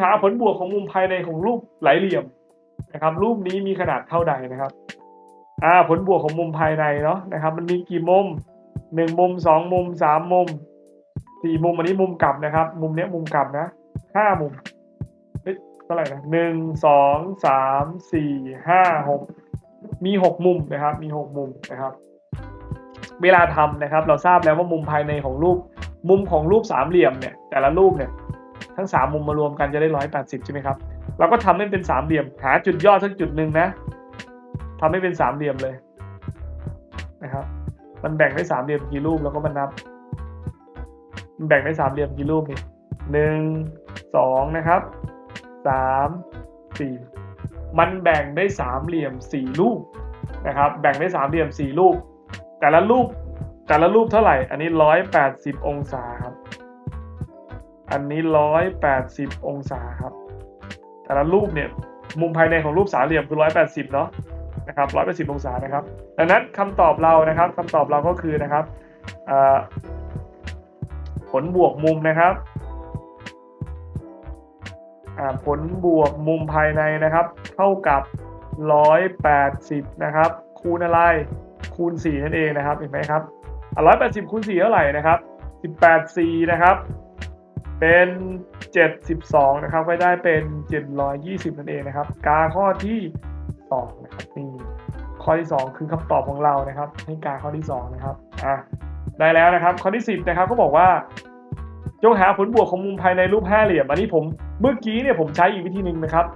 หาผลบวกของมุมภายในของรูปไหลเหลี่ยมนะครับ รูปนี้มีขนาดเท่าใดนะครับ อ่า ผลบวกของมุมภายในเนาะนะครับ มันมีกี่มุมหนึ่งมุมสองมุมสามมุมสี่มุมอันนี้มุมกลับนะครับ มุมเนี้ยมุมกลับนะห้ามุมเท่าไหร่นะหนึ่งสองสามสี่ห้าหกมีหกมุมนะครับ มีหกมุมนะครับ เวลาทำนะครับ เราทราบแล้วว่ามุมภายในของรูป มุมของรูปสามเหลี่ยมเนี่ย แต่ละรูปเนี่ย ทั้งสามมุมมารวมกันจะได้ร้อยแปดสิบใช่ไหมครับ เราก็ทำให้เป็นสามเหลี่ยม หาจุดยอดสักจุดหนึ่งนะทำให้เป็นสามเหลี่ยมเลยนะครับ มันแบ่งได้สามเหลี่ยมกี่รูปแล้วก็มานับ มันแบ่งได้สามเหลี่ยมกี่รูปนี่หนึ่งสองนะครับสามสี่มันแบ่งได้สามเหลี่ยมสี่รูปนะครับ แบ่งได้สามเหลี่ยมสี่รูป แต่ละรูปแต่ละรูปเท่าไหร่ อันนี้ร้อยแปดสิบองศาครับ อันนี้ร้อยแปดสิบองศาครับ แต่ละรูปเนี่ยมุมภายในของรูปสามเหลี่ยมคือร้อยแปดสิบเนาะนะครับร้อยแปดสิบองศานะครับ ดังนั้นคำตอบเรานะครับคำตอบเราก็คือนะครับผลบวกมุมนะครับผลบวกมุมภายในนะครับ เท่ากับร้อยแปดสิบนะครับ คูณอะไรคูณสี่นั่นเองนะครับเห็นไหมครับร้อยแปดสิบคูณสี่เท่าไหร่นะครับสิบแปดสี่นะครับ เป็นเจ็ดสิบสองนะครับก็ได้เป็นเจ็ดร้อยยี่สิบนั่นเองนะครับ กาข้อที่สองนะครับนี่ข้อที่สองคือคำตอบของเรานะครับให้กาข้อที่สองนะครับอะได้แล้วนะครับ ข้อที่สิบนะครับก็บอกว่า จงหาผลบวกของมุมภายในรูปห้าเหลี่ยม อันนี้ผมเมื่อกี้เนี่ยผมใช้อีกวิธีหนึ่งนะครับ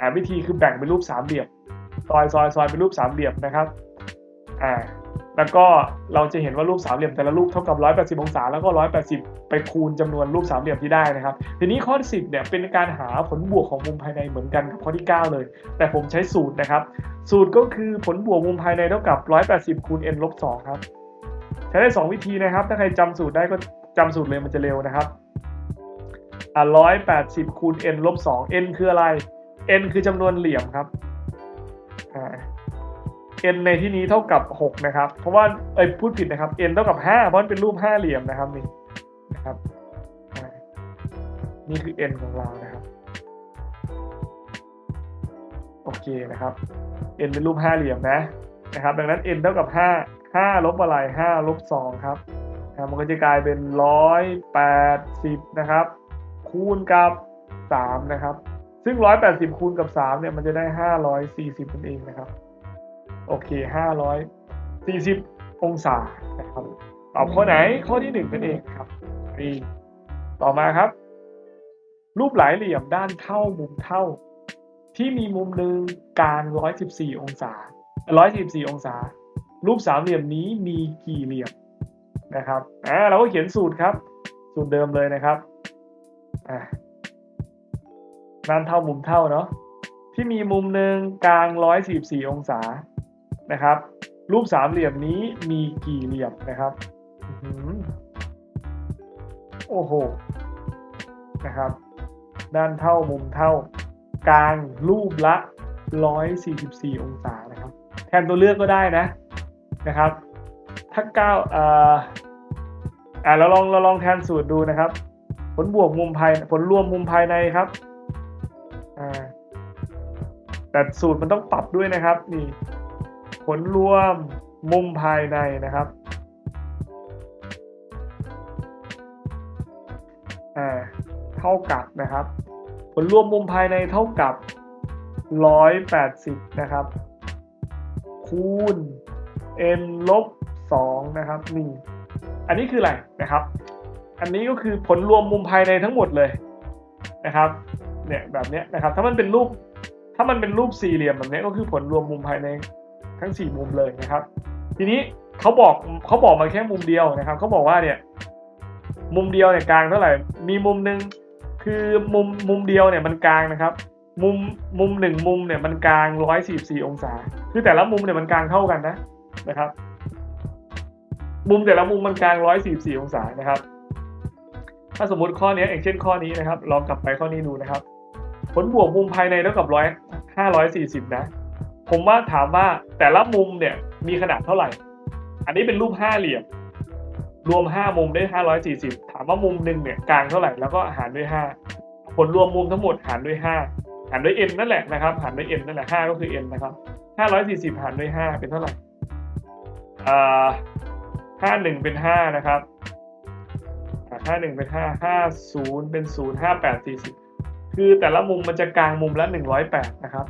อ่าวิธีคือแบ่งเป็นรูปสามเหลี่ยมซอยซอยซอยเป็นรูปสามเหลี่ยมนะครับอ่า แล้วก็เราจะเห็นว่ารูปสามเหลี่ยมแต่ละรูปเท่ากับ 180 องศา แล้วก็ 180 ไปคูณจำนวนรูปสามเหลี่ยมที่ได้นะครับ ทีนี้ข้อที่10เนี่ยเป็นการหาผลบวกของมุมภายในเหมือนกันกับข้อที่ 9 เลย แต่ผมใช้สูตรนะครับ สูตรก็คือผลบวกมุมภายในเท่ากับ 180คูณ n ลบ2ครับ ใช้ได้ 2 วิธีนะครับ ถ้าใครจำสูตรได้ก็จำสูตรเลยมันจะเร็วนะครับอ่า180คูณ n ลบ2 n คืออะไร n คือจำนวนเหลี่ยมครับอ่า n ในที่นี้เท่ากับ 6 นะครับ เพราะว่าเอ้ยพูดผิดนะครับ n เท่ากับ 5 เพราะมันเป็นรูปห้าเหลี่ยมนะครับนี่นะครับ นี่คือ n ของเรานะครับโอเคนะครับ n เป็นรูปห้าเหลี่ยมนะนะครับ ดังนั้น n เท่ากับ 5 5ลบอะไร5ลบ2ครับนะครับมันก็จะกลายเป็น 180 นะครับ คูณกับ 3 นะครับ ซึ่ง 180 คูณกับ 3 เนี่ย มันจะได้ 540นั่นเองนะครับ โอเค540องศานะครับตอบข้อไหนข้อที่หนึ่งนั่นเองครับนี่ต่อมาครับ รูปหลายเหลี่ยมด้านเท่ามุมเท่า ที่มีมุมหนึ่งกลาง114องศา114องศา รูปสามเหลี่ยมนี้มีกี่เหลี่ยมนะครับอ่าเราก็เขียนสูตรครับ สูตรเดิมเลยนะครับอ่าด้านเท่ามุมเท่าเนาะที่มีมุมหนึ่งกลาง144องศา นะครับ รูปสามเหลี่ยมนี้มีกี่เหลี่ยมนะครับโอ้โหนะครับ ด้านเท่ามุมเท่ากลางรูปละ 144 องศานะครับ แทนตัวเลือกก็ได้นะนะครับ ถ้าเก้าอ่าอ่าเราลองเราลองแทนสูตรดูนะครับ ผลบวกมุมภายผลรวมมุมภายในครับอ่าแต่สูตรมันต้องปรับด้วยนะครับ นี่ ผลรวมมุมภายในนะครับเท่ากับนะครับ ผลรวมมุมภายในเท่ากับ 180 นะครับ คูณ n ลบ2นะครับนี่อันนี้คืออะไรนะครับ อันนี้ก็คือผลรวมมุมภายในทั้งหมดเลยนะครับเนี่ยแบบเนี้ยนะครับถ้ามันเป็นรูปถ้ามันเป็นรูปสี่เหลี่ยมแบบนี้ก็คือผลรวมมุมภายใน ทั้งสี่มุมเลยนะครับ ทีนี้เขาบอกเขาบอกมาแค่มุมเดียวนะครับเขาบอกว่าเนี่ยมุมเดียวเนี่ยกลางเท่าไหร่มีมุมหนึ่งคือมุมมุมเดียวเนี่ยมันกลางนะครับ มุมมุมหนึ่งมุมเนี่ยมันกลางร้อยสี่สี่องศา คือแต่ละมุมเนี่ยมันกลางเท่ากันนะนะครับ มุมแต่ละมุมมันกลางร้อยสี่สี่องศานะครับ ถ้าสมมติข้อนี้อย่างเช่นข้อนี้นะครับ ลองกลับไปข้อนี้ดูนะครับ ผลบวกมุมภายในเท่ากับร้อยห้าร้อยสี่สิบนะ ผมว่าถามว่าแต่ละมุมเนี่ยมีขนาดเท่าไหร่ อันนี้เป็นรูปห้าเหลี่ยม รวมห้ามุมได้ห้าร้อยสี่สิบถามว่ามุมหนึ่งเนี่ยกลางเท่าไหร่แล้วก็หารด้วยห้าผลรวมมุมทั้งหมดหารด้วยห้าหารด้วย n นั่นแหละนะครับ หารด้วย n นั่นแหละห้าก็คือ n นะครับห้าร้อยสี่สิบหารด้วยห้าเป็นเท่าไหร่อ่าห้าหนึ่งเป็นห้านะครับห้าหนึ่งเป็นห้าห้าศูนย์เป็นศูนย์ห้าแปดสี่สิบคือแต่ละมุมมันจะกลางมุมละหนึ่งร้อยแปดนะครับ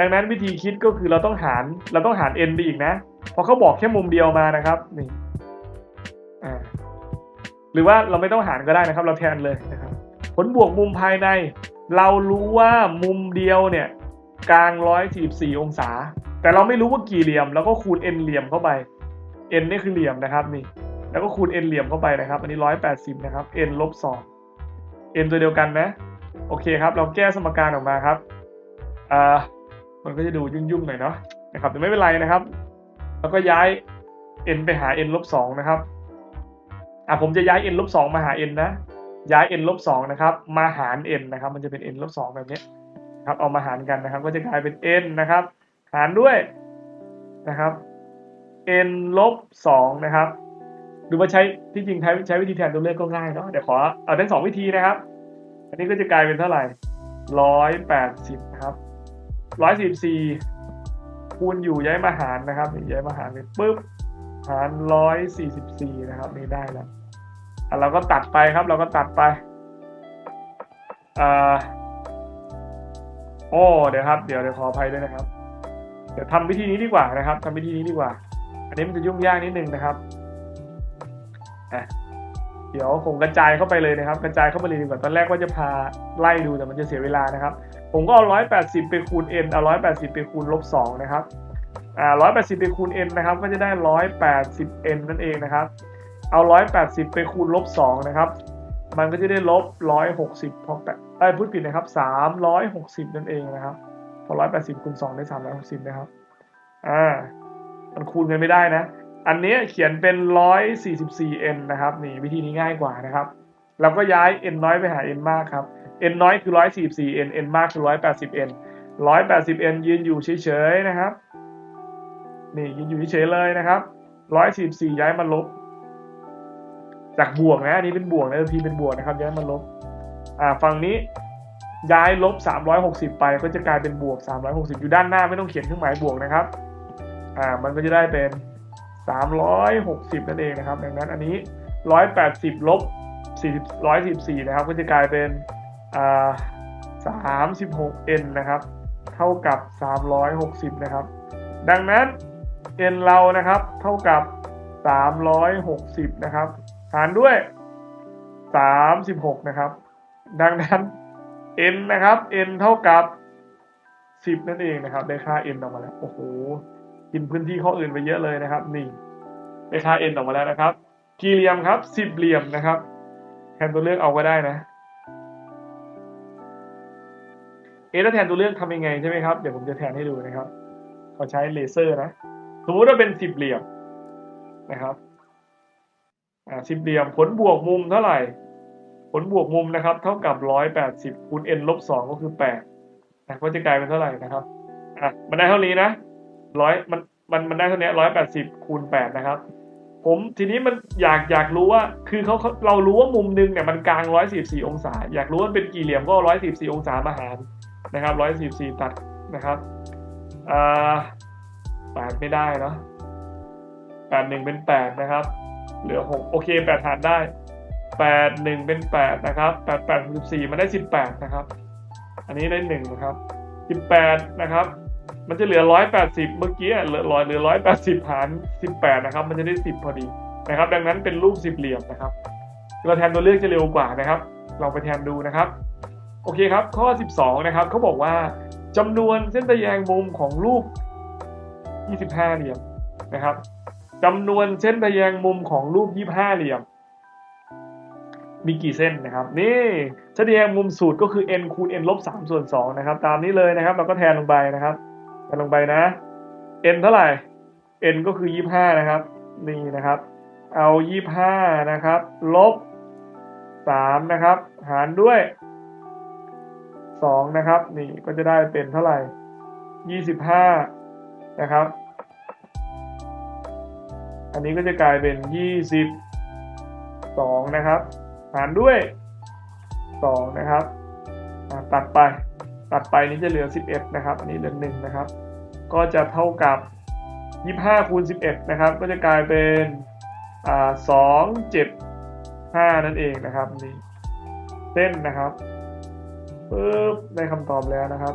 ดังนั้นวิธีคิดก็คือเราต้องหารเราต้องหาร n ไปอีกนะเพราะเขาบอกแค่มุมเดียวมานะครับนี่อ่าหรือว่าเราไม่ต้องหารก็ได้นะครับ เราแทนเลยนะครับ ผลบวกมุมภายใน เรารู้ว่ามุมเดียวเนี่ยกลาง144องศา แต่เราไม่รู้ว่ากี่เหลี่ยม แล้วก็คูณ n เหลี่ยมเข้าไป n นี่คือเหลี่ยมนะครับนี่แล้วก็คูณ n เหลี่ยมเข้าไปนะครับ อันนี้ 180 นะครับ n ลบ2 n ตัวเดียวกันนะ โอเคครับ เราแก้สมการออกมาครับอ่า มันก็จะดูยุ่งๆหน่อยเนาะนะครับแต่ไม่เป็นไรนะครับ แล้วก็ย้าย n ไปหา n ลบ2นะครับอะผมจะย้าย n ลบ2มาหา n นะ ย้าย n ลบ2นะครับ มาหาร n นะครับ มันจะเป็น n ลบ2แบบนี้ครับเอามาหารกันนะครับ ก็จะกลายเป็น n นะครับ หารด้วยนะครับ n ลบ2นะครับหรือว่าใช้ที่จริงใช้ใช้วิธีแทนตัวเลขก็ง่ายเนาะเดี๋ยวขอเอาทั้งสองวิธีนะครับ อันนี้ก็จะกลายเป็นเท่าไหร่ร้อยแปดสิบครับ ร้อยสิบสี่คูณอยู่ย้ายมาหารนะครับนี่ย้ายมาหารเลยปุ๊บหารร้อยสี่สิบสี่นะครับนี่ได้แล้วอะเราก็ตัดไปครับ เราก็ตัดไปอ่าโอ้เดี๋ยวครับ เดี๋ยวเดี๋ยวขออภัยด้วยนะครับ เดี๋ยวทำวิธีนี้ดีกว่านะครับทำวิธีนี้ดีกว่า อันนี้มันจะยุ่งยากนิดนึงนะครับอะ เดี๋ยวผมกระจายเข้าไปเลยนะครับ กระจายเข้าไปเลยดีกว่าตอนแรกว่าจะพาไล่ดูแต่มันจะเสียเวลานะครับ ผมก็เอาร้อยแปดสิบไปคูณ n เอาร้อยแปดสิบไปคูณลบสองนะครับอ่าร้อยแปดสิบไปคูณ n นะครับ ก็จะได้ร้อยแปดสิบ n นั่นเองนะครับ เอาร้อยแปดสิบไปคูณลบสองนะครับ มันก็จะได้ลบร้อยหกสิบพอแปดไอ้พูดผิดนะครับสามร้อยหกสิบนั่นเองนะครับ พอร้อยแปดสิบคูณสองได้สามร้อยหกสิบนะครับ อ่า มันคูณกันไม่ได้นะ อันนี้เขียนเป็นร้อยสี่สิบสี่ n นะครับนี่วิธีนี้ง่ายกว่านะครับ เราก็ย้าย n น้อยไปหา n มากครับ n น้อยคือร้อยสี่สี่ n n มากคือร้อยแปดสิบ n ร้อยแปดสิบ n ยืนอยู่เฉยๆนะครับ นี่ยืนอยู่เฉยๆเลยนะครับร้อยสี่สี่ย้ายมาลบ จากบวกนะอันนี้เป็นบวกนะพีเป็นบวกนะครับย้ายมาลบ อ่าฝั่งนี้ย้ายลบ 360 ไปก็จะกลายเป็นบวก 360 อยู่ด้านหน้าไม่ต้องเขียนเครื่องหมายบวกนะครับ อ่ามันก็จะได้เป็น 360 นั่นเองนะครับ ดังนั้นอันนี้ 180 ลบ 40 114นะครับ ก็จะกลายเป็น36 n นะครับ เท่ากับ 360 นะครับ ดังนั้น n เรานะครับ เท่ากับ 360 นะครับ หารด้วย 36 นะครับ ดังนั้น n นะครับ n เท่ากับ 10 นั่นเองนะครับ ได้ค่า n ออกมาแล้ว โอ้โห กินพื้นที่ข้ออื่นไปเยอะเลยนะครับ นี่ได้ค่า n ออกมาแล้วนะครับ กี่เหลี่ยมครับ10เหลี่ยมนะครับแทนตัวเลือกเอาก็ได้นะเอะแล้วแทนตัวเลือกทำยังไงใช่ไหมครับเดี๋ยวผมจะแทนให้ดูนะครับขอใช้เลเซอร์นะสมมติว่าเป็น10เหลี่ยมนะครับอ่าสิบเหลี่ยมผลบวกมุมเท่าไหร่ ผลบวกมุมนะครับ เท่ากับร้อยแปดสิบคูณ n ลบสองก็คือแปดนะก็จะกลายเป็นเท่าไหร่นะครับอะมันได้เท่านี้นะ ร้อยมันมันมันได้เท่านี้ร้อยแปดสิบคูณแปดนะครับ ผมทีนี้มันอยากอยากรู้ว่าคือเขาเรารู้ว่ามุมหนึงเนี่ยมันกลางร้อยสี่สี่องศา อยากรู้ว่าเป็นกี่เหลี่ยมก็ร้อยสี่สี่องศามาหารนะครับร้อยสี่สี่ตัดนะครับอ่าแปดไม่ได้เนาะแปดหนึ่งเป็นแปดนะครับ เหลือหกโอเคแปดหารได้แปดหนึ่งเป็นแปดนะครับแปดแปดสิบสี่มันได้สิบแปดนะครับ อันนี้ได้หนึ่งนะครับสิบแปดนะครับ มันจะเหลือร้อยแปดสิบเมื่อกี้เหลือร้อยเหลือร้อยแปดสิบหารสิบแปดนะครับ มันจะได้สิบพอดีนะครับ ดังนั้นเป็นรูปสิบเหลี่ยมนะครับ เราแทนตัวเลือกจะเร็วกว่านะครับลองไปแทนดูนะครับ โอเคครับ ข้อ 12 นะครับเขาบอกว่าจำนวนเส้นทะแยงมุมของรูป 25 เหลี่ยมนะครับจำนวนเส้นทะแยงมุมของรูป 25 เหลี่ยม มีกี่เส้นนะครับ นี่เส้นทะแยงมุมสูตรก็คือ n คูณ n ลบ3ส่วน2นะครับ ตามนี้เลยนะครับ เราก็แทนลงไปนะครับ แทนลงไปนะ n เท่าไหร่ n ก็คือ 25 นะครับ นี่นะครับ เอา 25 นะครับ ลบ 3 นะครับ หารด้วย 2 นะครับ นี่ก็จะได้เป็นเท่าไหร่ 25 นะครับ อันนี้ก็จะกลายเป็น 22 นะครับ หารด้วย 2 นะครับ ตัดไป ตัดไปนี้จะเหลือ 11 นะครับ อันนี้เหลือ1นะครับ ก็จะเท่ากับ 25คูณ11 นะครับ ก็จะกลายเป็นอ่า2 7 5นั่นเองนะครับนี่เส้นนะครับปึ๊บได้คำตอบแล้วนะครับ